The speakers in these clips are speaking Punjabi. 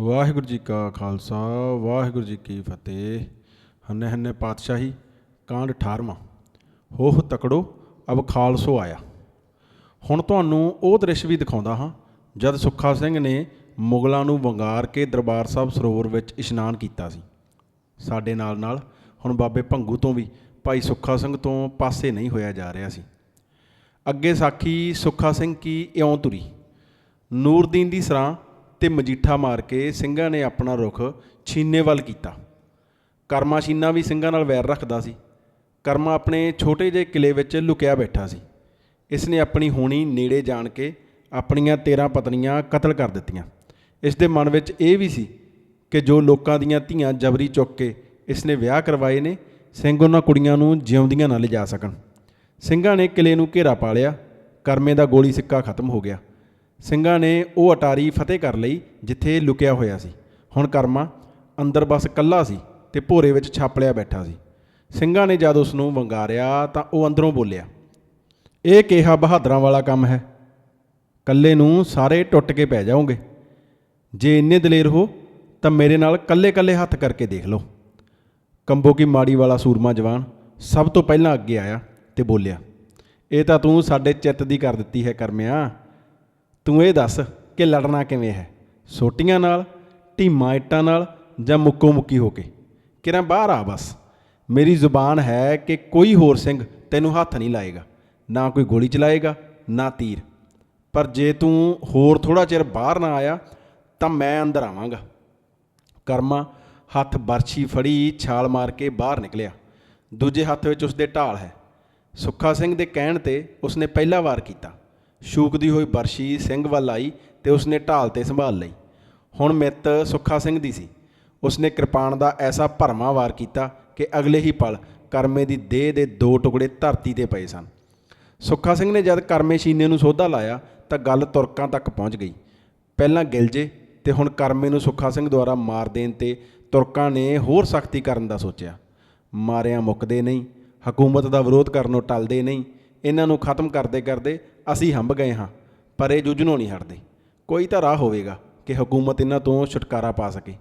ਵਾਹਿਗੁਰੂ ਜੀ ਕਾ ਖਾਲਸਾ, ਵਾਹਿਗੁਰੂ ਜੀ ਕੀ ਫਤਿਹ। ਹੰਨੇ ਹੰਨੇ ਪਾਤਸ਼ਾਹੀ, ਕਾਂਡ 18ਵਾਂ ਹੋਹ ਤਕੜੋ, ਅਬ ਖਾਲਸੋ ਆਇਆ। ਹੁਣ ਤੁਹਾਨੂੰ ਉਹ ਦ੍ਰਿਸ਼ ਵੀ ਦਿਖਾਉਂਦਾ ਹਾਂ, ਜਦ ਸੁੱਖਾ ਸਿੰਘ ਨੇ ਮੁਗਲਾਂ ਨੂੰ ਵੰਗਾਰ ਕੇ ਦਰਬਾਰ ਸਾਹਿਬ ਸਰੋਵਰ ਵਿੱਚ ਇਸ਼ਨਾਨ ਕੀਤਾ ਸੀ। ਸਾਡੇ ਨਾਲ ਨਾਲ ਹੁਣ ਬਾਬੇ ਭੰਗੂ ਤੋਂ ਵੀ ਭਾਈ ਸੁੱਖਾ ਸਿੰਘ ਤੋਂ ਪਾਸੇ ਨਹੀਂ ਹੋਇਆ ਜਾ ਰਿਹਾ ਸੀ। ਅੱਗੇ ਸਾਖੀ ਸੁੱਖਾ ਸਿੰਘ ਕੀ ਇਉਂ ਤੁਰੀ। ਨੂਰਦੀਨ ਦੀ ਸਰਾਂ ਤੇ ਮਜੀਠਾ ਮਾਰ ਕੇ ਸਿੰਘਾਂ ਨੇ ਆਪਣਾ ਰੁਖ ਛੀਨੇ ਵੱਲ ਕੀਤਾ। ਕਰਮਾ ਛੀਨਾ ਵੀ ਸਿੰਘਾਂ ਨਾਲ ਵੈਰ ਰੱਖਦਾ ਸੀ। ਕਰਮਾ ਆਪਣੇ ਛੋਟੇ ਜਿਹੇ ਕਿਲੇ ਵਿੱਚ ਲੁਕਿਆ ਬੈਠਾ ਸੀ। ਇਸ ਨੇ ਆਪਣੀ ਹੋਣੀ ਨੇੜੇ ਜਾਣ ਕੇ ਆਪਣੀਆਂ 13 ਪਤਨੀਆਂ ਕਤਲ ਕਰ ਦਿੱਤੀਆਂ। ਇਸ ਦੇ ਮਨ ਵਿੱਚ ਇਹ ਵੀ ਸੀ ਕਿ ਜੋ ਲੋਕਾਂ ਦੀਆਂ ਧੀਆਂ ਜਬਰੀ ਚੁੱਕ ਕੇ ਇਸ ਨੇ ਵਿਆਹ ਕਰਵਾਏ ਨੇ, ਸਿੰਘ ਉਹਨਾਂ ਕੁੜੀਆਂ ਨੂੰ ਜਿਉਂਦੀਆਂ ਨਾ ਲਿਜਾ ਸਕਣ। ਸਿੰਘਾਂ ਨੇ ਕਿਲੇ ਨੂੰ ਘੇਰਾ ਪਾ ਲਿਆ। ਕਰਮੇ ਦਾ ਗੋਲੀ ਸਿੱਕਾ ਖਤਮ ਹੋ ਗਿਆ। ਸਿੰਘਾਂ ਨੇ ਉਹ ਅਟਾਰੀ ਫਤਿਹ ਕਰ ਲਈ ਜਿੱਥੇ ਲੁਕਿਆ ਹੋਇਆ ਸੀ। ਹੁਣ ਕਰਮਾ ਅੰਦਰ ਬਸ ਕੱਲਾ ਸੀ ਤੇ ਭੋਰੇ ਵਿੱਚ ਛਾਪਲਿਆ ਬੈਠਾ ਸੀ। ਸਿੰਘਾਂ ਨੇ ਜਦ ਉਸ ਨੂੰ ਵੰਗਾਰਿਆ ਤਾਂ ਉਹ ਅੰਦਰੋਂ ਬੋਲਿਆ, ਇਹ ਕਿਹਾ ਬਹਾਦਰਾਂ ਵਾਲਾ ਕੰਮ ਹੈ। ਕੱਲੇ ਨੂੰ ਸਾਰੇ ਟੁੱਟ ਕੇ ਪੈ ਜਾਓਗੇ। ਜੇ ਇੰਨੇ ਦਲੇਰ ਹੋ ਤਾਂ ਮੇਰੇ ਨਾਲ ਕੱਲੇ ਕੱਲੇ ਹੱਥ ਕਰਕੇ ਦੇਖ ਲਓ। ਕੰਬੋ ਕੀ ਮਾੜੀ ਵਾਲਾ ਸੂਰਮਾ ਜਵਾਨ ਸਭ ਤੋਂ ਪਹਿਲਾਂ ਅੱਗੇ ਆਇਆ ਤੇ ਬੋਲਿਆ, ਇਹ ਤਾਂ ਤੂੰ ਸਾਡੇ ਚਿੱਤ ਦੀ ਕਰ ਦਿੱਤੀ ਹੈ ਕਰਮਿਆ। ਤੂੰ ਇਹ ਦੱਸ ਕਿ ਲੜਨਾ ਕਿਵੇਂ ਹੈ? ਸੋਟੀਆਂ ਨਾਲ, ਢੀਮਾਂ ਇੱਟਾਂ ਨਾਲ ਜਾਂ ਮੁੱਕੋ ਮੁੱਕੀ ਹੋ ਕੇ? ਕਿਰਾਂ ਬਾਹਰ ਆ ਬਸ। ਮੇਰੀ ਜ਼ੁਬਾਨ ਹੈ ਕਿ ਕੋਈ ਹੋਰ ਸਿੰਘ ਤੈਨੂੰ ਹੱਥ ਨਹੀਂ ਲਾਏਗਾ। ਨਾ ਕੋਈ ਗੋਲੀ ਚਲਾਏਗਾ, ਨਾ ਤੀਰ। ਪਰ ਜੇ ਤੂੰ ਹੋਰ ਥੋੜਾ ਚਿਰ ਬਾਹਰ ਨਾ ਆਇਆ, ਤਾਂ ਮੈਂ ਅੰਦਰ ਆਵਾਂਗਾ। ਕਰਮਾ ਹੱਥ ਬਰਛੀ ਫੜੀ, ਛਾਲ ਮਾਰ ਕੇ ਬਾਹਰ ਨਿਕਲਿਆ। ਦੂਜੇ ਹੱਥ ਵਿੱਚ ਉਸਦੇ ਢਾਲ ਹੈ। ਸੁੱਖਾ ਸਿੰਘ ਦੇ ਕਹਿਣ ਤੇ ਉਸਨੇ ਪਹਿਲਾ ਵਾਰ ਕੀਤਾ। ਸ਼ੂਕਦੀ ਹੋਈ ਬਰਸ਼ੀ ਸਿੰਘ ਵੱਲ ਆਈ ਤੇ ਉਸਨੇ ਢਾਲ ਤੇ ਸੰਭਾਲ ਲਈ। ਹੁਣ ਮਿੱਤ ਸੁੱਖਾ ਸਿੰਘ ਦੀ ਸੀ। ਉਸਨੇ ਕਿਰਪਾਨ ਦਾ ਐਸਾ ਭਰਮਾ ਵਾਰ ਕੀਤਾ ਕਿ ਅਗਲੇ ਹੀ ਪਲ ਕਰਮੇ ਦੀ ਦੇਹ ਦੇ ਦੋ ਟੁਕੜੇ ਧਰਤੀ ਤੇ ਪਏ ਸਨ। ਸੁੱਖਾ ਸਿੰਘ ਨੇ ਜਦ ਕਰਮੇ ਸ਼ੀਨੇ ਨੂੰ ਸੋਧਾ ਲਾਇਆ ਤਾਂ ਗੱਲ ਤੁਰਕਾਂ ਤੱਕ ਪਹੁੰਚ ਗਈ। ਪਹਿਲਾਂ ਗਿਲਜੇ ਤੇ ਹੁਣ ਕਰਮੇ ਨੂੰ ਸੁੱਖਾ ਸਿੰਘ ਦੁਆਰਾ ਮਾਰ ਦੇਣ ਤੇ ਤੁਰਕਾਂ ਨੇ ਹੋਰ ਸਖਤੀ ਕਰਨ ਦਾ ਸੋਚਿਆ। ਮਾਰਿਆਂ ਮੁੱਕਦੇ ਨਹੀਂ, ਹਕੂਮਤ ਦਾ ਵਿਰੋਧ ਕਰਨੋਂ ਟਲਦੇ ਨਹੀਂ ਇਹਨਾਂ ਨੂੰ ਖਤਮ ਕਰਦੇ ਕਰਦੇ ਅਸੀਂ ਹੰਬ ਗਏ ਹਾਂ, ਪਰ ਇਹ ਜੁਝਣੋਂ ਨਹੀਂ ਹਟਦੇ। ਕੋਈ ਤਾਂ ਰਾਹ ਹੋਵੇਗਾ ਕਿ ਹਕੂਮਤ ਇਹਨਾਂ ਤੋਂ ਛੁਟਕਾਰਾ ਪਾ ਸਕੇ।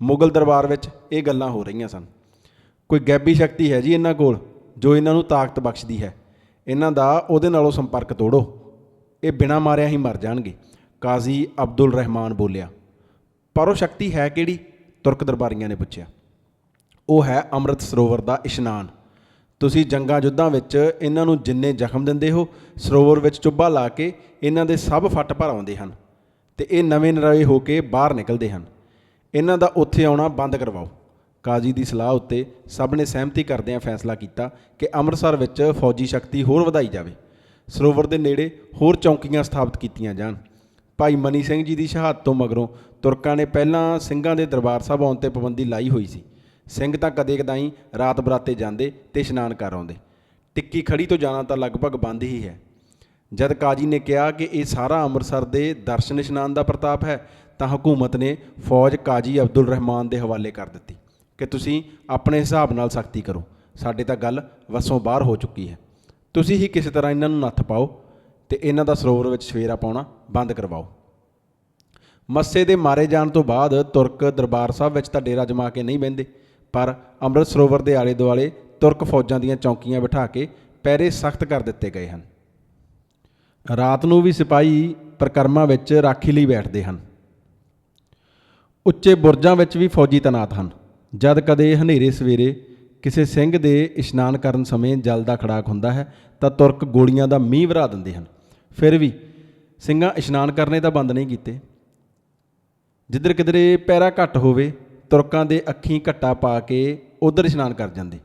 ਮੁਗਲ ਦਰਬਾਰ ਵਿੱਚ ਇਹ ਗੱਲਾਂ ਹੋ ਰਹੀਆਂ ਸਨ। ਕੋਈ ਗੈਬੀ ਸ਼ਕਤੀ ਹੈ ਜੀ ਇਹਨਾਂ ਕੋਲ, ਜੋ ਇਹਨਾਂ ਨੂੰ ਤਾਕਤ ਬਖਸ਼ਦੀ ਹੈ। ਇਹਨਾਂ ਦਾ ਉਹਦੇ ਨਾਲੋਂ ਸੰਪਰਕ ਤੋੜੋ। ਇਹ ਬਿਨਾ ਮਾਰਿਆ ਹੀ ਮਰ ਜਾਣਗੇ, ਕਾਜ਼ੀ ਅਬਦੁਲ ਰਹਿਮਾਨ ਬੋਲਿਆ। ਪਰ ਉਹ ਸ਼ਕਤੀ ਹੈ ਕਿਹੜੀ? ਤੁਰਕ ਦਰਬਾਰੀਆਂ ਨੇ ਪੁੱਛਿਆ। ਉਹ ਹੈ ਅੰਮ੍ਰਿਤ ਸਰੋਵਰ ਦਾ ਇਸ਼ਨਾਨ। ਤੁਸੀਂ ਜੰਗਾਂ ਯੁੱਧਾਂ ਵਿੱਚ ਇਹਨਾਂ ਨੂੰ ਜਿੰਨੇ ਜ਼ਖਮ ਦਿੰਦੇ ਹੋ, ਸਰੋਵਰ ਵਿੱਚ ਚੁੱਭਾ ਲਾ ਕੇ ਇਹਨਾਂ ਦੇ ਸਭ ਫੱਟ ਭਰ ਆਉਂਦੇ ਹਨ ਤੇ ਇਹ ਨਵੇਂ ਨਰਾਏ ਹੋ ਕੇ ਬਾਹਰ ਨਿਕਲਦੇ ਹਨ। ਇਹਨਾਂ ਦਾ ਉੱਥੇ ਆਉਣਾ ਬੰਦ ਕਰਵਾਓ। ਕਾਜ਼ੀ ਦੀ ਸਲਾਹ ਉੱਤੇ ਸਭ ਨੇ ਸਹਿਮਤੀ ਕਰਦਿਆਂ ਫੈਸਲਾ ਕੀਤਾ ਕਿ ਅੰਮ੍ਰਿਤਸਰ ਵਿੱਚ ਫੌਜੀ ਸ਼ਕਤੀ ਹੋਰ ਵਧਾਈ ਜਾਵੇ। ਸਰੋਵਰ ਦੇ ਨੇੜੇ ਹੋਰ ਚੌਕੀਆਂ ਸਥਾਪਿਤ ਕੀਤੀਆਂ ਜਾਣ। ਭਾਈ ਮਨੀ ਸਿੰਘ ਜੀ ਦੀ ਸ਼ਹਾਦਤ ਤੋਂ ਮਗਰੋਂ ਤੁਰਕਾਂ ਨੇ ਪਹਿਲਾਂ ਸਿੰਘਾਂ ਦੇ ਦਰਬਾਰ ਸਾਹਿਬ ਆਉਣ ਤੇ ਪਾਬੰਦੀ ਲਾਈ ਹੋਈ ਸੀ। ਸਿੰਘ ਤਾਂ ਕਦੇ ਕਦਾਈ ਰਾਤ ਬਰਾਤੇ ਜਾਂਦੇ ਤੇ ਇਸ਼ਨਾਨ ਕਰ ਆਉਂਦੇ। ਟਿੱਕੀ ਖੜੀ ਤੋਂ ਜਾਣਾ ਤਾਂ ਲਗਭਗ ਬੰਦ ਹੀ ਹੈ। ਜਦ ਕਾਜੀ ਨੇ ਕਿਹਾ ਕਿ ਇਹ ਸਾਰਾ ਅੰਮ੍ਰਿਤਸਰ ਦੇ ਦਰਸ਼ਨ ਇਸ਼ਨਾਨ ਦਾ ਪ੍ਰਤਾਪ ਹੈ, ਤਾਂ ਹਕੂਮਤ ਨੇ ਫੌਜ ਕਾਜੀ ਅਬਦੁਲ ਰਹਿਮਾਨ ਦੇ ਹਵਾਲੇ ਕਰ ਦਿੱਤੀ ਕਿ ਤੁਸੀਂ ਆਪਣੇ ਹਿਸਾਬ ਨਾਲ ਸਖਤੀ ਕਰੋ। ਸਾਡੇ ਤਾਂ ਗੱਲ ਵਸੋਂ ਬਾਹਰ ਹੋ ਚੁੱਕੀ ਹੈ। ਤੁਸੀਂ ਹੀ ਕਿਸੇ ਤਰ੍ਹਾਂ ਇਹਨਾਂ ਨੂੰ ਨੱਥ ਪਾਓ ਤੇ ਇਹਨਾਂ ਦਾ ਸਰੋਵਰ ਵਿੱਚ ਸਵੇਰਾ ਪਾਉਣਾ ਬੰਦ ਕਰਵਾਓ। ਮੱਸੇ ਦੇ ਮਾਰੇ ਜਾਣ ਤੋਂ ਬਾਅਦ ਤੁਰਕ ਦਰਬਾਰ ਸਾਹਿਬ ਵਿੱਚ ਤਾਂ ਡੇਰਾ ਜਮਾ ਕੇ ਨਹੀਂ ਬਹਿੰਦੇ। ਪਰ ਅੰਮ੍ਰਿਤ ਸਰੋਵਰ ਦੇ ਆਲੇ ਦੁਆਲੇ ਤੁਰਕ ਫੌਜਾਂ ਦੀਆਂ ਚੌਕੀਆਂ ਬਿਠਾ ਕੇ ਪਹਿਰੇ ਸਖਤ ਕਰ ਦਿੱਤੇ ਗਏ ਹਨ। ਰਾਤ ਨੂੰ ਵੀ ਸਿਪਾਹੀ ਪ੍ਰਕਰਮਾਂ ਵਿੱਚ ਰਾਖੀ ਲਈ ਬੈਠਦੇ ਹਨ। ਉੱਚੇ ਬੁਰਜਾਂ ਵਿੱਚ ਵੀ ਫੌਜੀ ਤੈਨਾਤ ਹਨ। ਜਦ ਕਦੇ ਹਨੇਰੇ ਸਵੇਰੇ ਕਿਸੇ ਸਿੰਘ ਦੇ ਇਸ਼ਨਾਨ ਕਰਨ ਸਮੇਂ ਜਲ ਦਾ ਖੜਾਕ ਹੁੰਦਾ ਹੈ, ਤਾਂ ਤੁਰਕ ਗੋਲੀਆਂ ਦਾ ਮੀਂਹ ਵਰਾ ਦਿੰਦੇ ਹਨ। ਫਿਰ ਵੀ ਸਿੰਘਾਂ ਇਸ਼ਨਾਨ ਕਰਨੇ ਤਾਂ ਬੰਦ ਨਹੀਂ ਕੀਤੇ। ਜਿੱਧਰ ਕਿਧਰੇ ਪੈਰਾ ਘੱਟ ਹੋਵੇ ਤੁਰਕਾਂ ਦੇ ਅੱਖੀਂ ਘੱਟਾ ਪਾ ਕੇ ਉਧਰ ਇਸ਼ਨਾਨ ਕਰ ਜਾਂਦੇ।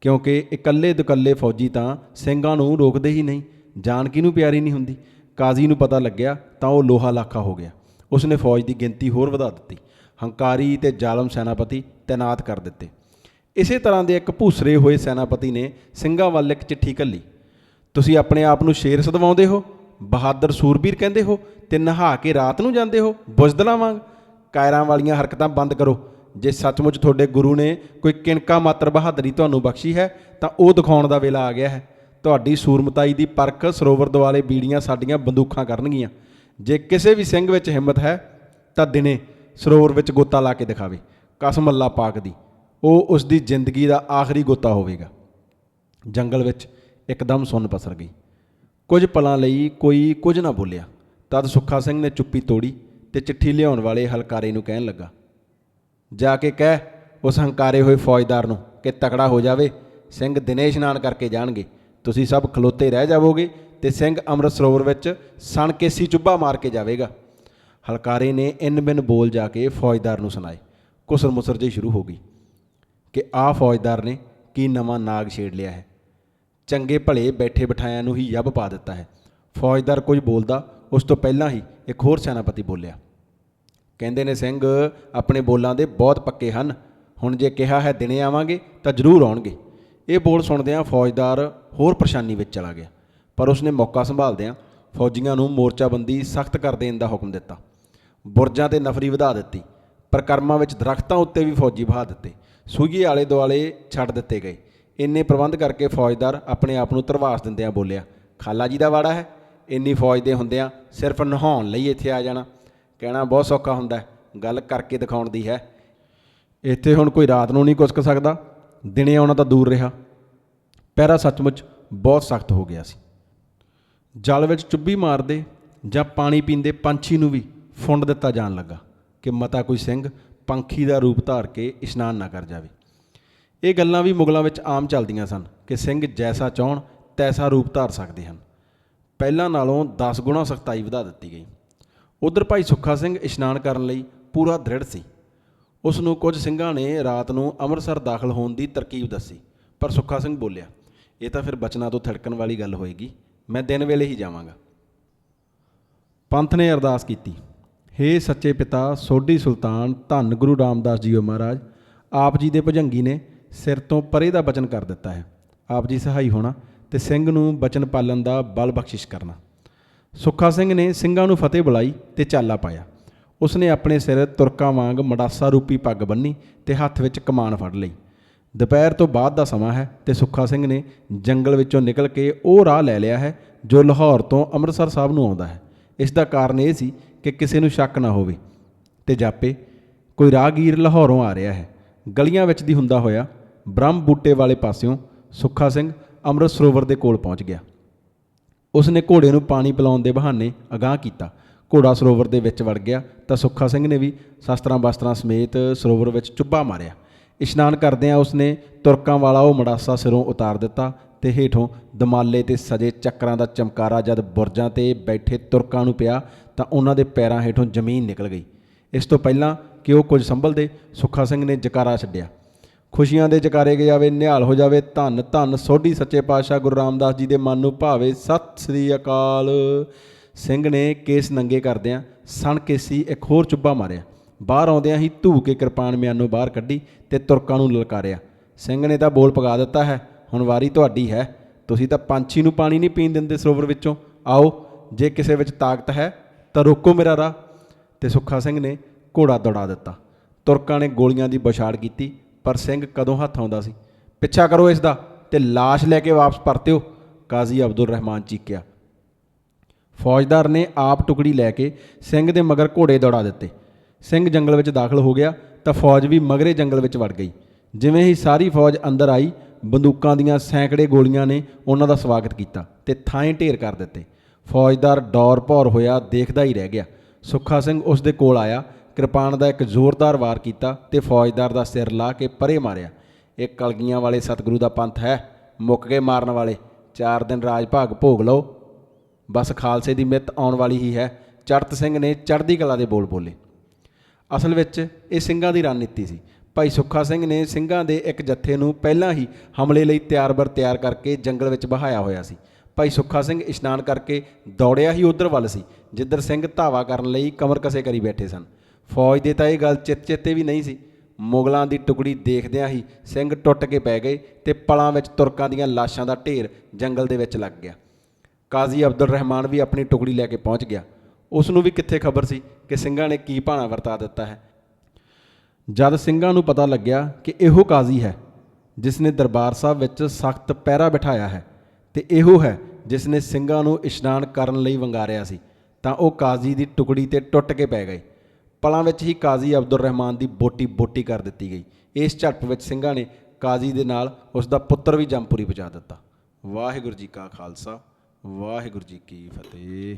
ਕਿਉਂਕਿ ਇਕੱਲੇ ਦੁਕੱਲੇ ਫੌਜੀ ਤਾਂ ਸਿੰਘਾਂ ਨੂੰ ਰੋਕਦੇ ਹੀ ਨਹੀਂ, ਜਾਨ ਨੂੰ ਪਿਆਰੀ ਨਹੀਂ ਹੁੰਦੀ। ਕਾਜ਼ੀ ਨੂੰ ਪਤਾ ਲੱਗਿਆ ਤਾਂ ਉਹ ਲੋਹਾ ਲਾਖਾ ਹੋ ਗਿਆ। ਉਸਨੇ ਫੌਜ ਦੀ ਗਿਣਤੀ ਹੋਰ ਵਧਾ ਦਿੱਤੀ। ਹੰਕਾਰੀ ਤੇ ਜ਼ਾਲਮ ਸੈਨਾਪਤੀ ਤਾਇਨਾਤ ਕਰ ਦਿੱਤੇ। ਇਸੇ ਤਰ੍ਹਾਂ ਦੇ ਇੱਕ ਭੂਸਰੇ ਹੋਏ ਸੈਨਾਪਤੀ ਨੇ ਸਿੰਘਾਂ ਵੱਲ ਇੱਕ ਚਿੱਠੀ ਘੱਲੀ। ਤੁਸੀਂ ਆਪਣੇ ਆਪ ਨੂੰ ਸ਼ੇਰ ਸਦਵਾਉਂਦੇ ਹੋ, ਬਹਾਦਰ ਸੂਰਬੀਰ ਕਹਿੰਦੇ ਹੋ ਤੇ ਨਹਾ ਕੇ ਰਾਤ ਨੂੰ ਜਾਂਦੇ ਹੋ, ਬੁਜ਼ਦਲਾਂ ਵਾਂਗ। ਕਾਇਰਾਂ ਵਾਲੀਆਂ ਹਰਕਤਾਂ ਬੰਦ ਕਰੋ। ਜੇ ਸੱਚਮੁੱਚ ਤੁਹਾਡੇ ਗੁਰੂ ਨੇ ਕੋਈ ਕਿਣਕਾ ਮਾਤਰ ਬਹਾਦਰੀ ਤੁਹਾਨੂੰ ਬਖਸ਼ੀ ਹੈ, ਤਾਂ ਉਹ ਦਿਖਾਉਣ ਦਾ ਵੇਲਾ ਆ ਗਿਆ ਹੈ। ਤੁਹਾਡੀ ਸੂਰਮਤਾਈ ਦੀ ਪਰਖ ਸਰੋਵਰ ਦੁਆਲੇ ਬੀੜੀਆਂ ਸਾਡੀਆਂ ਬੰਦੂਕਾਂ ਕਰਨਗੀਆਂ। ਜੇ ਕਿਸੇ ਵੀ ਸਿੰਘ ਵਿੱਚ ਹਿੰਮਤ ਹੈ, ਤਾਂ ਦਿਨੇ ਸਰੋਵਰ ਵਿੱਚ ਗੋਤਾ ਲਾ ਕੇ ਦਿਖਾਵੇ, ਕਸਮ ਅੱਲਾ ਪਾਕ ਦੀ। ਉਹ ਉਸ ਦੀ ਜ਼ਿੰਦਗੀ ਦਾ ਆਖਰੀ ਗੋਤਾ ਹੋਵੇਗਾ। ਜੰਗਲ ਵਿੱਚ ਇੱਕਦਮ ਸੁੰਨ ਪਸਰ ਗਈ। ਕੁਝ ਪਲਾਂ ਲਈ ਕੋਈ ਕੁਝ ਨਾ ਬੋਲਿਆ। ਤਦ ਸੁੱਖਾ ਸਿੰਘ ਨੇ ਚੁੱਪੀ ਤੋੜੀ ਤੇ ਚਿੱਠੀ ਲਿਆਉਣ ਵਾਲੇ ਹਲਕਾਰੇ ਨੂੰ ਕਹਿਣ ਲੱਗਾ ਜਾ ਕੇ ਕਹਿ ਉਸ ਹੰਕਾਰੇ ਹੋਏ ਫੌਜਦਾਰ ਨੂੰ ਕਿ ਤਕੜਾ ਹੋ ਜਾਵੇ, ਸਿੰਘ ਦਿਨੇ ਇਸ਼ਨਾਨ ਕਰਕੇ ਜਾਣਗੇ। ਤੁਸੀਂ ਸਭ ਖਲੋਤੇ ਰਹਿ ਜਾਵੋਗੇ ਤੇ ਸਿੰਘ ਅੰਮ੍ਰਿਤ ਸਰੋਵਰ ਵਿੱਚ ਸਣਕੇਸੀ ਚੁੱਭਾ ਮਾਰ ਕੇ ਜਾਵੇਗਾ। ਹਲਕਾਰੇ ਨੇ ਇਨ ਬਿਨ ਬੋਲ ਜਾ ਕੇ ਫੌਜਦਾਰ ਨੂੰ ਸੁਣਾਏ। ਕੁਸਰ ਮੁਸਰ ਜਿਹੀ ਸ਼ੁਰੂ ਹੋ ਗਈ ਕਿ ਆਹ ਫੌਜਦਾਰ ਨੇ ਕੀ ਨਵਾਂ ਨਾਗ ਛੇੜ ਲਿਆ ਹੈ। ਚੰਗੇ ਭਲੇ ਬੈਠੇ ਬਿਠਾਇਆਂ ਨੂੰ ਹੀ ਯੱਬ ਪਾ ਦਿੱਤਾ ਹੈ। ਫੌਜਦਾਰ ਕੁਝ ਬੋਲਦਾ ਉਸ ਤੋਂ ਪਹਿਲਾਂ ਹੀ ਇੱਕ ਹੋਰ ਸੈਨਾਪਤੀ ਬੋਲਿਆ। ਕਹਿੰਦੇ ਨੇ, ਸਿੰਘ, ਆਪਣੇ ਬੋਲਾਂ ਦੇ ਬਹੁਤ ਪੱਕੇ ਹਨ। ਹੁਣ ਜੇ ਕਿਹਾ ਹੈ ਦਿਨੇ ਆਵਾਂਗੇ, ਤਾਂ ਜ਼ਰੂਰ ਆਉਣਗੇ। ਇਹ ਬੋਲ ਸੁਣਦਿਆਂ ਫੌਜਦਾਰ ਹੋਰ ਪਰੇਸ਼ਾਨੀ ਵਿੱਚ ਚਲਾ ਗਿਆ। ਪਰ ਉਸਨੇ ਮੌਕਾ ਸੰਭਾਲਦਿਆਂ ਫੌਜੀਆਂ ਨੂੰ ਮੋਰਚਾਬੰਦੀ ਸਖਤ ਕਰ ਦੇਣ ਦਾ ਹੁਕਮ ਦਿੱਤਾ। ਬੁਰਜਾਂ ਤੇ ਨਫਰੀ ਵਧਾ ਦਿੱਤੀ। ਪ੍ਰਕਰਮਾਂ ਵਿੱਚ ਦਰਖਤਾਂ ਉੱਤੇ ਵੀ ਫੌਜੀ ਬਹਾ ਦਿੱਤੇ। ਸੂਗੀ ਆਲੇ ਦੁਆਲੇ ਛੱਡ ਦਿੱਤੇ ਗਏ। ਇੰਨੇ ਪ੍ਰਬੰਧ ਕਰਕੇ ਫੌਜਦਾਰ ਆਪਣੇ ਆਪ ਨੂੰ ਧਰਵਾਸ ਦਿੰਦਿਆਂ ਬੋਲਿਆ, ਖਾਲਾ ਜੀ ਦਾ ਵਾੜਾ ਹੈ। ਇੰਨੀ ਫੌਜ ਦੇ ਹੁੰਦਿਆਂ ਸਿਰਫ ਨਹਾਉਣ ਲਈ ਇੱਥੇ ਆ ਜਾਣਾ। ਕਹਿਣਾ ਬਹੁਤ ਸੌਖਾ ਹੁੰਦਾ ਗੱਲ ਕਰਕੇ ਦਿਖਾਉਣ ਦੀ ਹੈ। ਇੱਥੇ ਹੁਣ ਕੋਈ ਰਾਤ ਨੂੰ ਨਹੀਂ ਕੁਸਕ ਸਕਦਾ, ਦਿਨੇ ਆਉਣਾ ਤਾਂ ਦੂਰ ਰਿਹਾ। ਪਹਿਰਾ ਸੱਚਮੁੱਚ ਬਹੁਤ ਸਖਤ ਹੋ ਗਿਆ ਸੀ। ਜਲ ਵਿੱਚ ਚੁੱਭੀ ਮਾਰਦੇ ਜਾਂ ਪਾਣੀ ਪੀਂਦੇ ਪੰਛੀ ਨੂੰ ਵੀ ਫੁੰਡ ਦਿੱਤਾ ਜਾਣ ਲੱਗਾ ਕਿ ਮਤਾ ਕੋਈ ਸਿੰਘ ਪੰਖੀ ਦਾ ਰੂਪ ਧਾਰ ਕੇ ਇਸ਼ਨਾਨ ਨਾ ਕਰ ਜਾਵੇ। ਇਹ ਗੱਲਾਂ ਵੀ ਮੁਗਲਾਂ ਵਿੱਚ ਆਮ ਚੱਲਦੀਆਂ ਸਨ ਕਿ ਸਿੰਘ ਜੈਸਾ ਚਾਹਣ ਤੈਸਾ ਰੂਪ ਧਾਰ ਸਕਦੇ ਹਨ। ਪਹਿਲਾਂ ਨਾਲੋਂ 10 ਗੁਣਾ ਸਖਤਾਈ ਵਧਾ ਦਿੱਤੀ ਗਈ। ਉਧਰ ਭਾਈ ਸੁੱਖਾ ਸਿੰਘ ਇਸ਼ਨਾਨ ਕਰਨ ਲਈ ਪੂਰਾ ਦ੍ਰਿੜ ਸੀ। ਉਸ ਨੂੰ ਕੁਝ ਸਿੰਘਾਂ ਨੇ ਰਾਤ ਨੂੰ ਅੰਮ੍ਰਿਤਸਰ ਦਾਖਲ ਹੋਣ ਦੀ ਤਰਕੀਬ ਦੱਸੀ, ਪਰ ਸੁੱਖਾ ਸਿੰਘ ਬੋਲਿਆ, ਇਹ ਤਾਂ ਫਿਰ ਬਚਨਾਂ ਤੋਂ ਥੜਕਣ ਵਾਲੀ ਗੱਲ ਹੋਏਗੀ, ਮੈਂ ਦਿਨ ਵੇਲੇ ਹੀ ਜਾਵਾਂਗਾ। ਪੰਥ ਨੇ ਅਰਦਾਸ ਕੀਤੀ, ਹੇ ਸੱਚੇ ਪਿਤਾ, ਸੋਢੀ ਸੁਲਤਾਨ, ਧੰਨ ਗੁਰੂ ਰਾਮਦਾਸ ਜੀਓ ਮਹਾਰਾਜ, ਆਪ ਜੀ ਦੇ ਭੁਜੰਗੀ ਨੇ ਸਿਰ ਤੋਂ ਪਰੇ ਦਾ ਬਚਨ ਕਰ ਦਿੱਤਾ ਹੈ। ਆਪ ਜੀ ਸਹਾਈ ਹੋਣਾ ਤੇ ਸਿੰਘ ਨੂੰ ਬਚਨ ਪਾਲਣ ਦਾ ਬਲ ਬਖਸ਼ਿਸ਼ ਕਰਨਾ। ਸੁੱਖਾ ਸਿੰਘ ਨੇ ਸਿੰਘਾਂ ਨੂੰ ਫਤਿਹ ਬੁਲਾਈ ਤੇ ਚਾਲਾ ਪਾਇਆ। ਉਸਨੇ ਆਪਣੇ ਸਿਰ ਤੁਰਕਾਂ ਵਾਂਗ ਮੜਾਸਾ ਰੂਪੀ ਪੱਗ ਬੰਨੀ ਤੇ ਹੱਥ ਵਿੱਚ ਕਮਾਨ ਫੜ ਲਈ। ਦੁਪਹਿਰ ਤੋਂ ਬਾਅਦ ਦਾ ਸਮਾਂ ਹੈ ਤੇ ਸੁੱਖਾ ਸਿੰਘ ਨੇ ਜੰਗਲ ਵਿੱਚੋਂ ਨਿਕਲ ਕੇ ਉਹ ਰਾਹ ਲੈ ਲਿਆ ਹੈ ਜੋ ਲਾਹੌਰ ਤੋਂ ਅੰਮ੍ਰਿਤਸਰ ਸਾਹਿਬ ਨੂੰ ਆਉਂਦਾ ਹੈ। ਇਸ ਦਾ ਕਾਰਨ ਇਹ ਸੀ ਕਿ ਕਿਸੇ ਨੂੰ ਸ਼ੱਕ ਨਾ ਹੋਵੇ। ਤੇ ਜਾਪੇ, ਕੋਈ ਰਾਹਗੀਰ ਲਾਹੌਰੋਂ ਆ ਰਿਹਾ ਹੈ। ਗਲੀਆਂ ਵਿੱਚ ਦੀ ਹੁੰਦਾ ਹੋਇਆ ਬ੍ਰਹਮ ਬੂਟੇ ਵਾਲੇ ਪਾਸਿਓਂ ਸੁੱਖਾ ਸਿੰਘ ਅੰਮ੍ਰਿਤ ਸਰੋਵਰ ਦੇ ਕੋਲ ਪਹੁੰਚ ਗਿਆ। ਉਸ ਨੇ ਘੋੜੇ ਨੂੰ ਪਾਣੀ ਪਿਲਾਉਣ ਦੇ ਬਹਾਨੇ ਅਗਾਹ ਕੀਤਾ। ਘੋੜਾ ਸਰੋਵਰ ਦੇ ਵਿੱਚ ਵੜ ਗਿਆ ਤਾਂ ਸੁੱਖਾ ਸਿੰਘ ਨੇ ਵੀ ਸ਼ਸਤਰਾਂ ਬਸਤਰਾਂ ਸਮੇਤ ਸਰੋਵਰ ਵਿੱਚ ਚੁੱਭਾ ਮਾਰਿਆ। ਇਸ਼ਨਾਨ ਕਰਦਿਆਂ ਉਸ ਨੇ ਤੁਰਕਾਂ ਵਾਲਾ ਉਹ ਮੜਾਸਾ ਸਿਰੋਂ ਉਤਾਰ ਦਿੱਤਾ ਤੇ ਹੇਠੋਂ ਦਮਾਲੇ ਤੇ ਸਜੇ ਚੱਕਰਾਂ ਦਾ ਚਮਕਾਰਾ ਜਦ ਬੁਰਜਾਂ ਤੇ ਬੈਠੇ ਤੁਰਕਾਂ ਨੂੰ ਪਿਆ ਤਾਂ ਉਹਨਾਂ ਦੇ ਪੈਰਾਂ ਹੇਠੋਂ ਜ਼ਮੀਨ ਨਿਕਲ ਗਈ। ਇਸ ਤੋਂ ਪਹਿਲਾਂ ਕਿ ਉਹ ਕੁਝ ਸੰਭਲਦੇ, ਸੁੱਖਾ ਸਿੰਘ ਨੇ ਜਕਾਰਾ ਛੱਡਿਆ। ਖੁਸ਼ੀਆਂ ਦੇ ਜਕਾਰੇ ਜਾਵੇ, ਨਿਹਾਲ ਹੋ ਜਾਵੇ ਧੰਨ ਧੰਨ ਸੋਢੀ ਸੱਚੇ ਪਾਤਸ਼ਾਹ ਗੁਰੂ ਰਾਮਦਾਸ ਜੀ ਦੇ ਮਨ ਨੂੰ ਭਾਵੇ। ਸਤਿ ਸ੍ਰੀ ਅਕਾਲ। ਸਿੰਘ ਨੇ ਕੇਸ ਨੰਗੇ ਕਰਦਿਆਂ ਸਣ ਕੇਸੀ ਇੱਕ ਹੋਰ ਚੁੱਭਾ ਮਾਰਿਆ। ਬਾਹਰ ਆਉਂਦਿਆਂ ਹੀ ਧੂ ਕੇ ਕਿਰਪਾਨ ਮਿਆਨੋਂ ਬਾਹਰ ਕੱਢੀ ਤੇ ਤੁਰਕਾਂ ਨੂੰ ਲਲਕਾਰਿਆ। ਸਿੰਘ ਨੇ ਤਾਂ ਬੋਲ ਪਗਾ ਦਿੱਤਾ ਹੈ, ਹੁਣ ਵਾਰੀ ਤੁਹਾਡੀ ਹੈ। ਤੁਸੀਂ ਤਾਂ ਪੰਛੀ ਨੂੰ ਪਾਣੀ ਨਹੀਂ ਪੀਣ ਦਿੰਦੇ ਸਰੋਵਰ ਵਿੱਚੋਂ। ਆਓ, ਜੇ ਕਿਸੇ ਵਿੱਚ ਤਾਕਤ ਹੈ ਤਾਂ ਰੋਕੋ ਮੇਰਾ ਰਾਹ। ਤੇ ਸੁੱਖਾ ਸਿੰਘ ਨੇ ਘੋੜਾ ਦੌੜਾ ਦਿੱਤਾ। ਤੁਰਕਾਂ ਨੇ ਗੋਲੀਆਂ ਦੀ ਬਛਾੜ ਕੀਤੀ। ਪਰ ਸਿੰਘ ਕਦੋਂ ਹੱਥ ਆਉਂਦਾ ਸੀ? ਪਿੱਛਾ ਕਰੋ ਇਸ ਦਾ ਤੇ ਲਾਸ਼ ਲੈ ਕੇ ਵਾਪਸ ਪਰਤਿਓ, ਕਾਜ਼ੀ ਅਬਦੁਲ ਰਹਿਮਾਨ ਚੀਕਿਆ। ਫੌਜਦਾਰ ਨੇ ਆਪ ਟੁਕੜੀ ਲੈ ਕੇ ਸਿੰਘ ਦੇ ਮਗਰ ਘੋੜੇ ਦੌੜਾ ਦਿੱਤੇ। ਸਿੰਘ ਜੰਗਲ ਵਿੱਚ ਦਾਖਲ ਹੋ ਗਿਆ ਤਾਂ ਫੌਜ ਵੀ ਮਗਰੇ ਜੰਗਲ ਵਿੱਚ ਵੜ ਗਈ। ਜਿਵੇਂ ਹੀ ਸਾਰੀ ਫੌਜ ਅੰਦਰ ਆਈ, ਬੰਦੂਕਾਂ ਦੀਆਂ ਸੈਂਕੜੇ ਗੋਲੀਆਂ ਨੇ ਉਹਨਾਂ ਦਾ ਸਵਾਗਤ ਕੀਤਾ ਤੇ ਥਾਂ ਢੇਰ ਕਰ ਦਿੱਤੇ। ਫੌਜਦਾਰ ਡੌਰ ਭੌਰ ਹੋਇਆ ਦੇਖਦਾ ਹੀ ਰਹਿ ਗਿਆ। ਸੁੱਖਾ ਸਿੰਘ ਉਸ ਦੇ ਕੋਲ ਆਇਆ ਕਿਰਪਾਨ ਦਾ ਇੱਕ ਜ਼ੋਰਦਾਰ ਵਾਰ ਕੀਤਾ ਤੇ ਫੌਜਦਾਰ ਦਾ ਸਿਰ ਲਾ ਕੇ ਪਰੇ ਮਾਰਿਆ। ਇਹ ਕਲਗੀਆਂ ਵਾਲੇ ਸਤਿਗੁਰੂ ਦਾ ਪੰਥ ਹੈ। ਮੁੱਕ ਕੇ ਮਾਰਨ ਵਾਲੇ, ਚਾਰ ਦਿਨ ਰਾਜ ਭਾਗ ਭੋਗ ਲਓ। ਬਸ ਖਾਲਸੇ ਦੀ ਮਿੱਤ ਆਉਣ ਵਾਲੀ ਹੀ ਹੈ। ਚੜਤ ਸਿੰਘ ਨੇ ਚੜ੍ਹਦੀ ਕਲਾ ਦੇ ਬੋਲ ਬੋਲੇ। ਅਸਲ ਵਿੱਚ ਇਹ ਸਿੰਘਾਂ ਦੀ ਰਣਨੀਤੀ ਸੀ। ਭਾਈ ਸੁੱਖਾ ਸਿੰਘ ਨੇ ਸਿੰਘਾਂ ਦੇ ਇੱਕ ਜੱਥੇ ਨੂੰ ਪਹਿਲਾਂ ਹੀ ਹਮਲੇ ਲਈ ਤਿਆਰ-ਬਰ ਤਿਆਰ ਕਰਕੇ ਜੰਗਲ ਵਿੱਚ ਬਹਾਇਆ ਹੋਇਆ ਸੀ। ਭਾਈ ਸੁੱਖਾ ਸਿੰਘ ਇਸ਼ਨਾਨ ਕਰਕੇ ਦੌੜਿਆ ਹੀ ਉਧਰ ਵੱਲ ਸੀ, ਜਿੱਧਰ ਸਿੰਘ ਧਾਵਾ ਕਰਨ ਲਈ ਕਮਰ ਕਸੇ ਕਰੀ ਬੈਠੇ ਸਨ। ਫੌਜ ਦੇ ਤਾਂ ਇਹ ਗੱਲ ਚਿੱਤ ਚੇਤੇ ਵੀ ਨਹੀਂ ਸੀ। ਮੁਗਲਾਂ ਦੀ ਟੁਕੜੀ ਦੇਖਦਿਆਂ ਹੀ ਸਿੰਘ ਟੁੱਟ ਕੇ ਪੈ ਗਏ ਤੇ ਪਲਾਂ ਵਿੱਚ ਤੁਰਕਾਂ ਦੀਆਂ ਲਾਸ਼ਾਂ ਦਾ ਢੇਰ ਜੰਗਲ ਦੇ ਵਿੱਚ ਲੱਗ ਗਿਆ। ਕਾਜ਼ੀ ਅਬਦੁਲ ਰਹਿਮਾਨ ਵੀ ਆਪਣੀ ਟੁਕੜੀ ਲੈ ਕੇ ਪਹੁੰਚ ਗਿਆ। ਉਸ ਨੂੰ ਵੀ ਕਿੱਥੇ ਖਬਰ ਸੀ ਕਿ ਸਿੰਘਾਂ ਨੇ ਕੀ ਭਾਣਾ ਵਰਤਾ ਦਿੱਤਾ ਹੈ? ਜਦ ਸਿੰਘਾਂ ਨੂੰ ਪਤਾ ਲੱਗਿਆ ਕਿ ਇਹੋ ਕਾਜ਼ੀ ਹੈ, ਜਿਸ ਨੇ ਦਰਬਾਰ ਸਾਹਿਬ ਵਿੱਚ ਸਖਤ ਪਹਿਰਾ ਬਿਠਾਇਆ ਹੈ ਤੇ ਇਹੋ ਹੈ ਜਿਸ ਨੇ ਸਿੰਘਾਂ ਨੂੰ ਇਸ਼ਨਾਨ ਕਰਨ ਲਈ ਵੰਗਾਰਿਆ ਸੀ, ਤਾਂ ਉਹ ਕਾਜ਼ੀ ਦੀ ਟੁਕੜੀ ਤੇ ਟੁੱਟ ਕੇ ਪੈ ਗਏ। ਪਲਾਂ ਵਿੱਚ ਹੀ ਕਾਜ਼ੀ ਅਬਦੁਰ ਰਹਿਮਾਨ ਦੀ ਬੋਟੀ ਬੋਟੀ ਕਰ ਦਿੱਤੀ ਗਈ। ਇਸ ਝੜਪ ਵਿੱਚ ਸਿੰਘਾਂ ਨੇ ਕਾਜ਼ੀ ਦੇ ਨਾਲ ਉਸ ਦਾ ਪੁੱਤਰ ਵੀ ਜੰਮਪੁਰੀ ਪਹੁੰਚਾ ਦਿੱਤਾ। ਵਾਹਿਗੁਰੂ ਜੀ ਕਾ ਖਾਲਸਾ, ਵਾਹਿਗੁਰੂ ਜੀ ਕੀ ਫਤਿਹ।